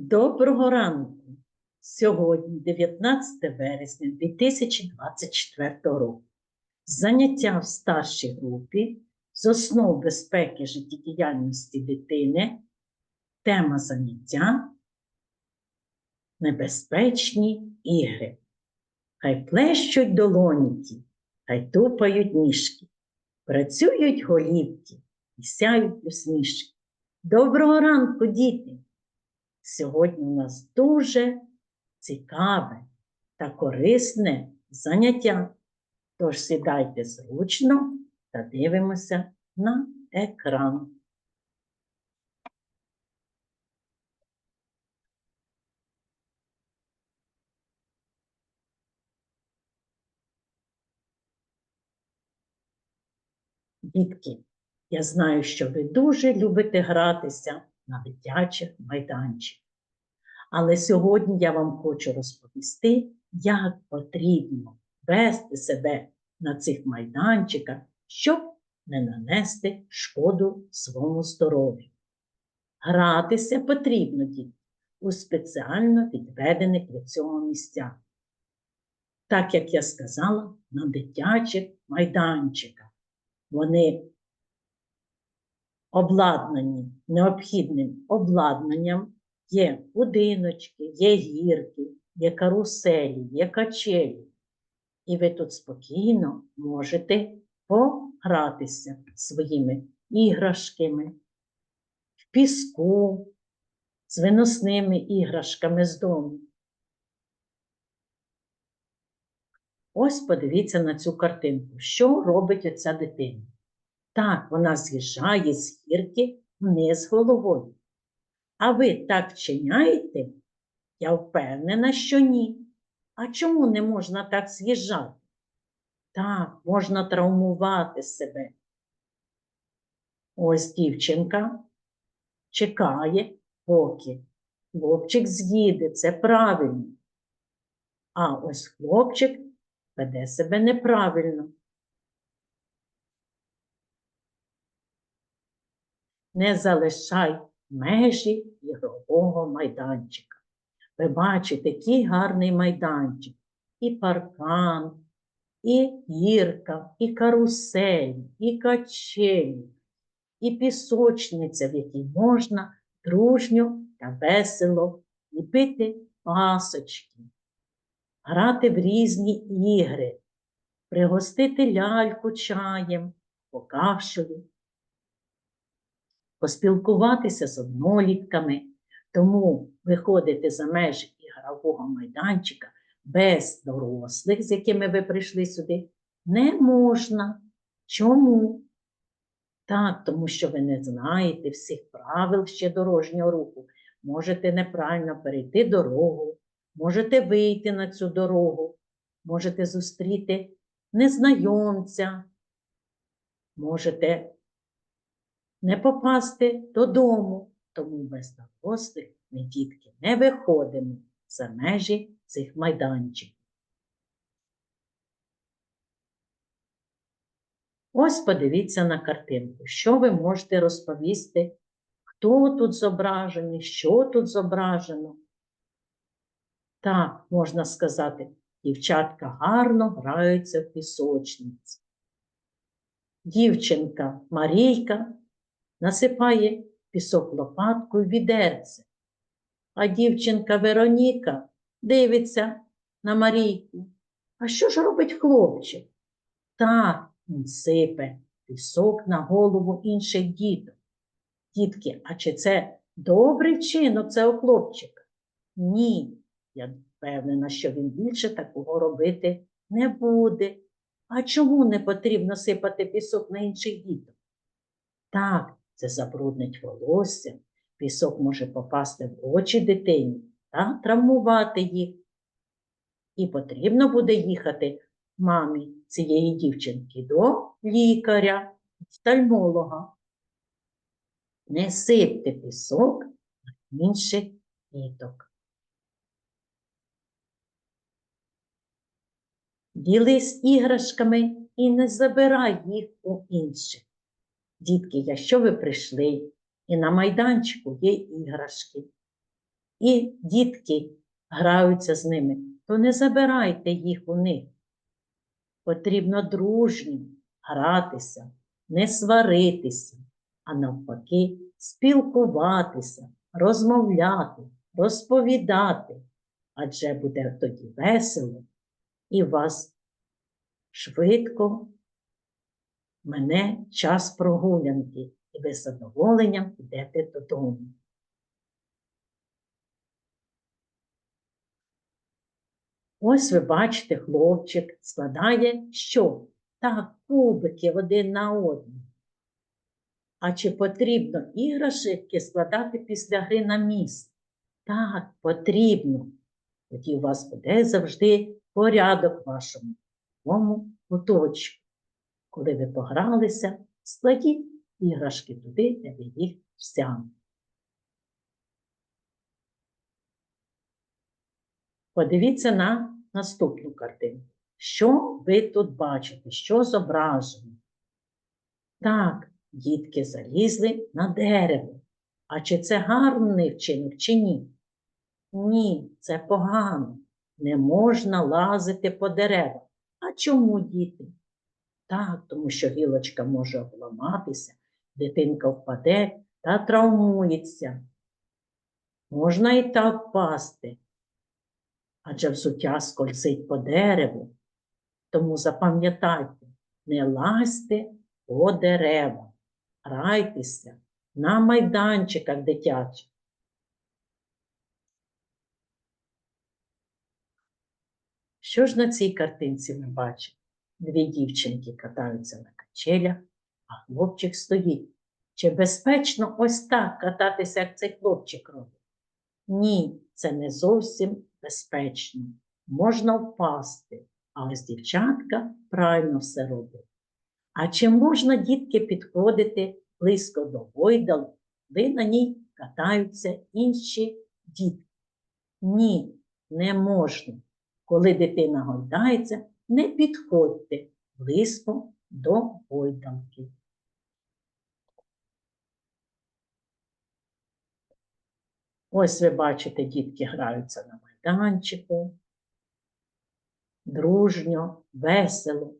Доброго ранку! Сьогодні 19 вересня 2024 року. Заняття в старшій групі з основ безпеки життєдіяльності дитини. Тема заняття Небезпечні ігри. Хай плещуть долоніті, хай тупають ніжки, працюють голівки і сяють усмішки. Доброго ранку, діти! Сьогодні у нас дуже цікаве та корисне заняття. Тож сідайте зручно та дивимося на екран. Дітки, я знаю, що ви дуже любите гратися на дитячих майданчиках. Але сьогодні я вам хочу розповісти, як потрібно вести себе на цих майданчиках, щоб не нанести шкоду своєму здоров'ю. Гратися потрібно діти у спеціально відведених для цього місцях. Так як я сказала, на дитячих майданчиках. Вони обладнані необхідним обладнанням, є будиночки, є гірки, є каруселі, є качелі. І ви тут спокійно можете погратися своїми іграшками в піску, з виносними іграшками з дому. Ось подивіться на цю картинку. Що робить оця дитина? Так, вона з'їжджає з гірки вниз головою. А ви так вчиняєте? Я впевнена, що ні. А чому не можна так з'їжджати? Так, можна травмувати себе. Ось дівчинка чекає, поки хлопчик з'їде, це правильно. А ось хлопчик веде себе неправильно. Не залишай межі ігрового майданчика. Ви бачите, який гарний майданчик. І паркан, і гірка, і карусель, і качелі, і пісочниця, в якій можна дружньо та весело ліпити пасочки, грати в різні ігри, пригостити ляльку чаєм, покашею поспілкуватися з однолітками, тому виходити за межі ігрового майданчика без дорослих, з якими ви прийшли сюди, не можна. Чому? Так, тому що ви не знаєте всіх правил ще дорожнього руху. Можете неправильно перейти дорогу, можете вийти на цю дорогу, можете зустріти незнайомця, можете не попасти додому, тому без дорослих ми, дітки, не виходимо за межі цих майданчиків. Ось подивіться на картинку, що ви можете розповісти, хто тут зображений, що тут зображено. Так, можна сказати, дівчатка гарно граються в пісочниці. Дівчинка Марійка насипає пісок лопаткою відерце. А дівчинка Вероніка дивиться на Марійку. А що ж робить хлопчик? Так, він сипе пісок на голову інших діток. Дітки, а чи це добрий вчинок цього хлопчика? Ні, я впевнена, що він більше такого робити не буде. А чому не потрібно сипати пісок на інших діток? Так, це забруднить волосся, пісок може попасти в очі дитині та травмувати їх. І потрібно буде їхати мамі цієї дівчинки до лікаря, офтальмолога. Не сипте пісок на інших діток. Ділись іграшками і не забирай їх у інших. Дітки, якщо ви прийшли і на майданчику є іграшки, і дітки граються з ними, то не забирайте їх у них. Потрібно дружньо гратися, не сваритися, а навпаки, спілкуватися, розмовляти, розповідати, адже буде тоді весело і вас швидко мене час прогулянки, і ви з задоволенням йдете додому. Ось ви бачите, хлопчик складає що? Так, кубики один на один. А чи потрібно іграшки складати після гри на місць? Так, потрібно. Тоді у вас буде завжди порядок в вашому новому куточку. Коли ви погралися, складіть іграшки туди, де ви їх взяли. Подивіться на наступну картину. Що ви тут бачите? Що зображено? Так, дітки залізли на дерево. А чи це гарний вчинок, чи ні? Ні, це погано. Не можна лазити по деревах. А чому діти? Так, тому що гілочка може обламатися, дитинка впаде та травмується. Можна і так впасти, адже взуття скользить по дереву. Тому запам'ятайте, не лазьте по деревах, грайтеся на майданчиках дитячих. Що ж на цій картинці ми бачимо? Дві дівчинки катаються на качелях, а хлопчик стоїть. Чи безпечно ось так кататися, як цей хлопчик робить? Ні, це не зовсім безпечно. Можна впасти, а ось дівчатка правильно все робить. А чи можна дітки підходити близько до гойдал, де на ній катаються інші дітки? Ні, не можна. Коли дитина гойдається, не підходьте близько до гойдалки. Ось ви бачите, дітки граються на майданчику. Дружньо, весело.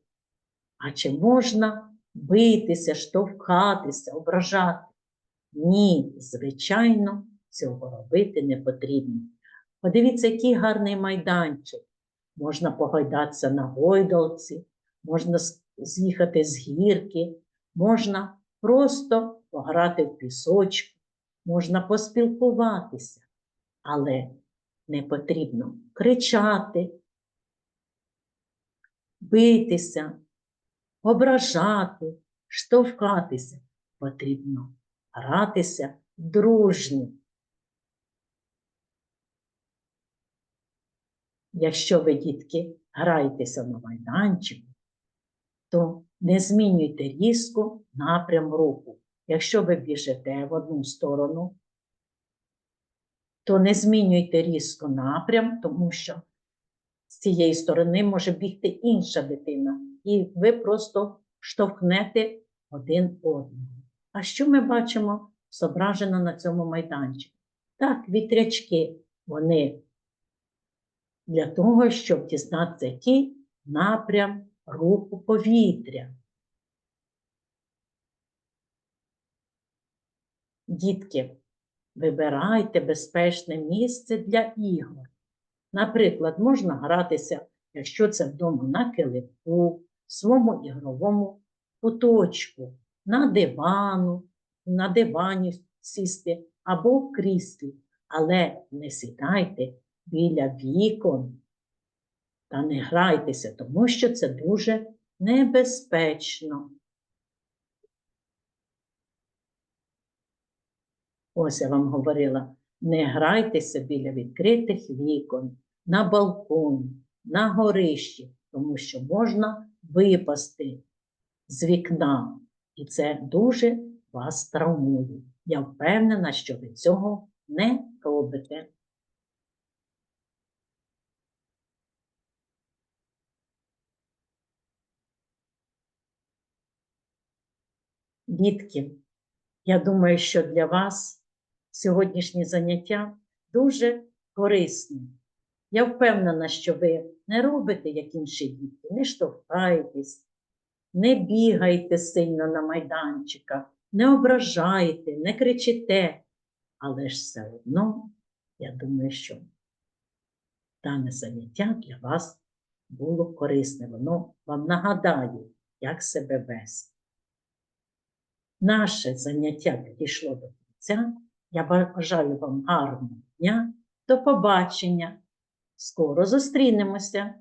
А чи можна битися, штовхатися, ображати? Ні, звичайно, цього робити не потрібно. Подивіться, який гарний майданчик. Можна погойдатися на гойдалці, можна з'їхати з гірки, можна просто пограти в пісочку, можна поспілкуватися, але не потрібно кричати, битися, ображати, штовхатися. Потрібно гратися дружньо. Якщо ви, дітки, граєтеся на майданчику, то не змінюйте різко напрям руху. Якщо ви біжите в одну сторону, то не змінюйте різко напрям, тому що з цієї сторони може бігти інша дитина, і ви просто штовхнете один одного. А що ми бачимо зображено на цьому майданчику? Так, вітрячки, вони для того, щоб дізнатися, який напрям руху повітря. Дітки, вибирайте безпечне місце для ігор. Наприклад, можна гратися, якщо це вдома на килимку, в своєму ігровому куточку, на дивану, на дивані сісти або в кріслі, але не сідайте біля вікон та не грайтеся, тому що це дуже небезпечно. Ось я вам говорила, не грайтеся біля відкритих вікон, на балконі, на горищі, тому що можна випасти з вікна, і це дуже вас травмує. Я впевнена, що ви цього не робите. Дітки, я думаю, що для вас сьогоднішнє заняття дуже корисним. Я впевнена, що ви не робите, як інші діти, не штовхаєтесь, не бігайте сильно на майданчиках, не ображайте, не кричите. Але ж все одно, я думаю, що дане заняття для вас було корисне. Воно вам нагадає, як себе вести. Наше заняття підійшло до кінця. Я бажаю вам гарного дня. До побачення. Скоро зустрінемося.